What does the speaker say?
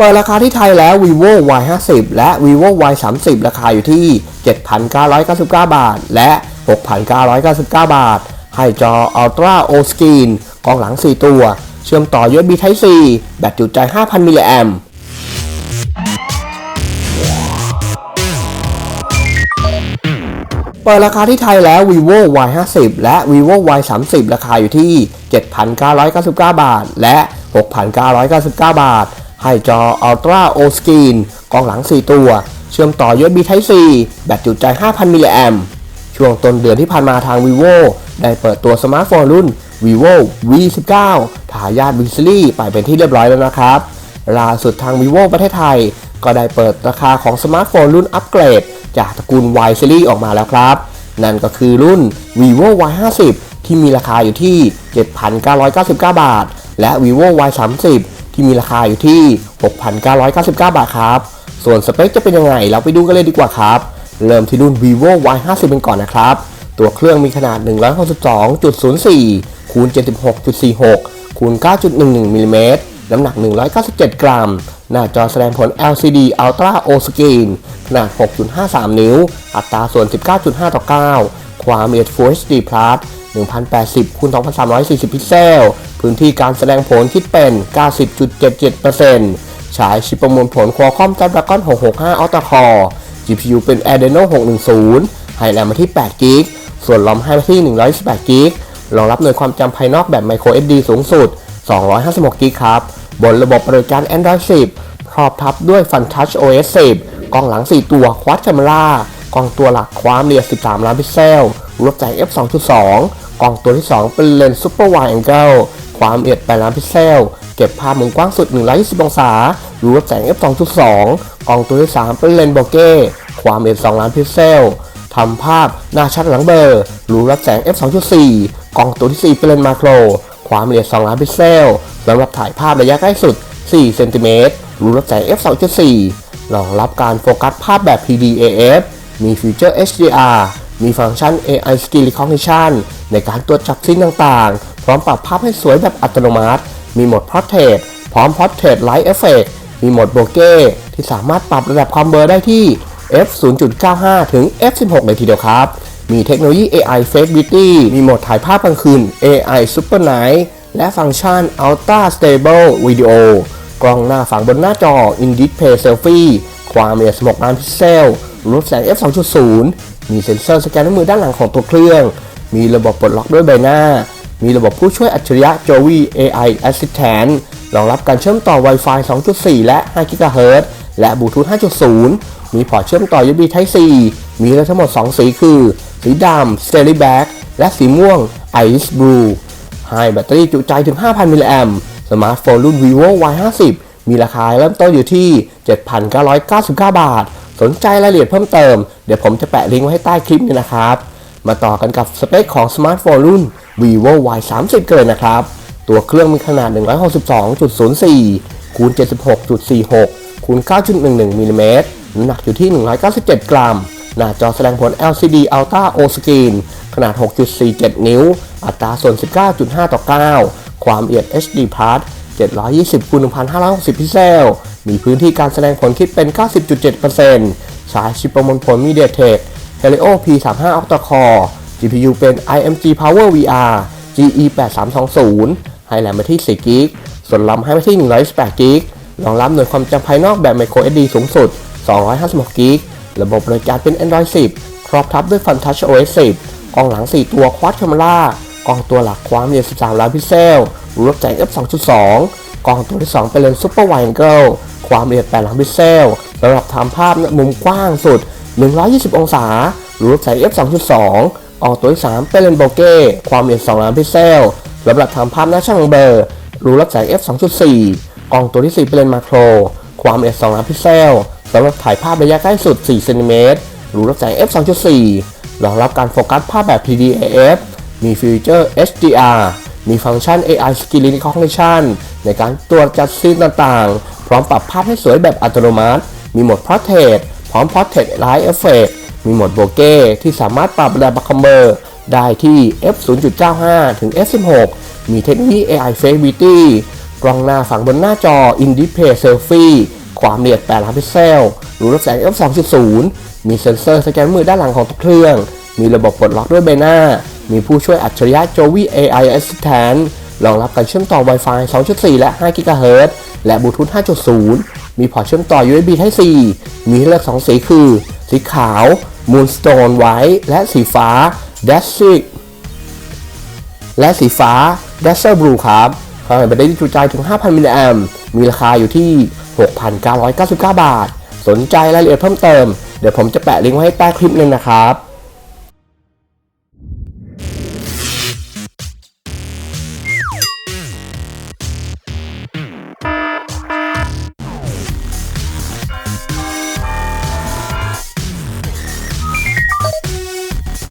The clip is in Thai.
เปิดราคาที่ไทยแล้ว vivo y 5 0และ vivo y 3 0ราคาอยู่ที่ 7,999 บาท และ 6,999 บาท ให้จอ Ultra O Screen กล้องหลัง 4 ตัว เชื่อมต่อ USB Type C แบตจุใจ 5,000 มิลลิแอมเปิดราคาที่ไทยแล้ว vivo y 5 0และ vivo y 3 0ราคาอยู่ที่ 7,999 บาท และ 6,999 บาท ให้จอ Ultra O Screen กล้องหลัง 4 ตัว เชื่อมต่อ USB Type C แบตจุใจ 5,000 มิลลิแอมช่วงต้นเดือนที่ผ่านมาทาง vivo ได้เปิดตัวสมาร์ทโฟนรุ่น vivo v 1 9ทายาท v series ไปเป็นที่เรียบร้อยแล้วนะครับ ล่าสุดทาง vivo ประเทศไทย ก็ได้เปิดราคาของสมาร์ทโฟนรุ่นอัปเกรด จากตระกูล Y series ออกมาแล้วครับ นั่นก็คือรุ่น vivo y 5 0ที่มีราคาอยู่ที่ 7,999 บาท และ vivo y 3 0 ที่มีราคาอยู่ที่ 6,999 บาทครับ ส่วนสเปคจะเป็นยังไง เราไปดูกันเลยดีกว่าครับ เริ่มที่รุ่น vivo y 5 0เป็นก่อนนะครับ ตัวเครื่องมีขนาด 162.04คูณ76.46คูณ9.11มิลลิเมตรน้ำหนัก 197 กรัม หน้าจอแสดงผล LCD Ultra O Screen ขนาด 6.53 นิ้ว อัตราส่วน 19.5 ต่อ 9 ความละเอียด Full HD Plus 1080คูณ2340 พิกเซล พื้นที่การแสดงผลคิดเป็น 90.77%ใช้ชิปประมวลผล Qualcomm Snapdragon 665 Ultra Core GPU เป็น Adreno 610 ให้แรมมาที่ 8 g b ส่วนรอมให้มาที่ 128 g b รองรับหน่วยความจำภายนอกแบบ Micro SD สูงสุด 256 g b ครับ บนระบบบัติการ Android 10 ครอบทับด้วย Fun Touch OS 10 กล้องหลัง 4 ตัว Quad Camera กล้องตัวหลักความละเอียด 13 ล้านพิกเซล รูปแสง f 2.2 กล้องตัวที่ 2 เป็นเลนส์ Super Wide Angle ความละเอียด8ล้านพิกเซล เก็บภาพมุมกว้างสุด120องศารูปแสง f 2.2กล้องตัวที่ 3 เป็นเลนส์โบเก้ความละเอียด2ล้านพิกเซลทำภาพหน้าชัดหลังเบลอร์รูรับแสง f 2.4กล้องตัวที่ 4 เป็นเลนส์มาโคร ความละเอียด2ล้านพิกเซลสำหรับถ่ายภาพระยะใกล้สุด4เซนติเมตรรูรับแสง f 2.4รองรับการโฟกัสภาพแบบ PDAF มีฟีเจอร์ HDR มีฟังก์ชัน AI Skill Recognition ในการตรวจจับซีนต่างๆ พร้อมปรับภาพให้สวยแบบอัตโนมัติ มีโหมด Portrait พร้อม Portrait Light Effect มีโหมด Bokeh ที่สามารถปรับระดับความเบลอได้ที่ f 0.95 ถึง f 16เลยทีเดียวครับ มีเทคโนโลยี AI Face Beauty มีโหมดถ่ายภาพกลางคืน AI Super Night และฟังก์ชัน Ultra Stable Video กล้องหน้าฝั่งบนหน้าจอ In Display Selfie ความละเอียด16ล้านพิกเซลรูปแสง f 2.0 มีเซ็นเซอร์สแกนนิ้วมือด้านหลังของตัวเครื่อง มีระบบปลดล็อกด้วยใบหน้า มีระบบผู้ช่วยอัจฉริยะ Jovi AI Assistant รองรับการเชื่อมต่อ Wi-Fi 2.4 และ 5 GHz และบลูทูธ 5.0 มีพอร์ตเชื่อมต่อ USB Type C มีทั้งหมด 2 สีคือ สีดำ Stereo Black และสีม่วง Ice Blue ให้แบตเตอรี่จุใจถึง 5,000 มิลลิแอมสมาร์ทโฟนรุ่น vivo y 5 0 มีราคาเริ่มต้นอยู่ที่ 7,999 บาท สนใจรายละเอียดเพิ่มเติม เดี๋ยวผมจะแปะลิงก์ไว้ให้ใต้คลิปนี้นะครับ มาต่อกันกับสเปคของสมาร์ทโฟนรุ่น vivo y 3 0เกินนะครับ ตัวเครื่องมีขนาด 162.04คูณ76.46คูณ9.11มิลลิเมตรน้ำหนักอยู่ที่ 197 กรัม หน้าจอแสดงผล LCD Ultra O Screen ขนาด 6.47 นิ้ว อัตราส่วน 19.5 ต่อ 9 ความละเอียด HD Plus 720คูณ1560 พิกเซล มีพื้นที่การแสดงผลคิดเป็น 90.7%ใช้ชิปประมวลผล MediaTek Helio P35 Octa Core GPU เป็น IMG Power VR GE 8320ให้แรมมาที่ 4 g b ส่วนลำให้มาที่ 128 g b รองรับหน่วยความจำภายนอกแบบ Micro SD สูงสุด 256 g b ระบบบริการเป็น Android 10 ครอบทับด้วย Fun Touch OS 10 กล้องหลัง 4 ตัว Quad Camera กล้องตัวหลักความละเอียด 13 ล้านพิกเซลรูปแสง f 2.2 กล้องตัวที่ 2 เป็นเลนส์ Super Wide Angle ความละเอียด8ล้านพิกเซลสำหรับทำภาพมุมกว้างสุด 120 องศารูปแสง f 2.2กล้องตัวที่3เป็นเลนโบเก้ความละเอียด2ล้านพิกเซลสำหรับทำภาพหน้าช่างเบอร์รูรับแสง f 2.4กล้องตัวที่ 4 เป็นเลนมาโคร ความละเอียด2ล้านพิกเซลสำหรับถ่ายภาพระยะใกล้สุด4เซนติเมตรรูรับแสง f 2.4รองรับการโฟกัสภาพแบบ PDAF มีฟีเจอร์ HDR มีฟังก์ชัน AI Skill Recognition ในการตรวจจัดซีนต่างๆ พร้อมปรับภาพให้สวยแบบอัตโนมัติ มีโหมด Portrait พร้อม Portrait Light Effect มีโหมด Bokeh ที่สามารถปรับระดับคคัมเบอร์ได้ที่ f 0.95 ถึง f 16มีเทคโนโลยี AI Face Beauty กล้องหน้าฝังบนหน้าจอ In Display Selfie ความละเอียด8ล้านพิกเซลรูรับแสง f 2.0 มีเซ็นเซอร์สแกนมือด้านหลังของทุกเครื่อง มีระบบปลดล็อกด้วยใบหน้า มีผู้ช่วยอัจฉริยะ Jovi AI Assistant รองรับการเชื่อมต่อ Wi-Fi 2.4 และ 5 GHz และบลูทูธ 5.0 มีพอร์ตเชื่อมต่อ USB Type C มีให้เลือก 2 สีคือ สีขาว Moonstone White และสีฟ้า Dazzle และสีฟ้า Dazzle Blue ครับพลังแบตเตอรี่จุใจถึง 5,000 มิลลิแอมป์มีราคาอยู่ที่ 6,999 บาท สนใจรายละเอียดเพิ่มเติม เดี๋ยวผมจะแปะลิงก์ไว้ให้ใต้คลิปนึงนะครับ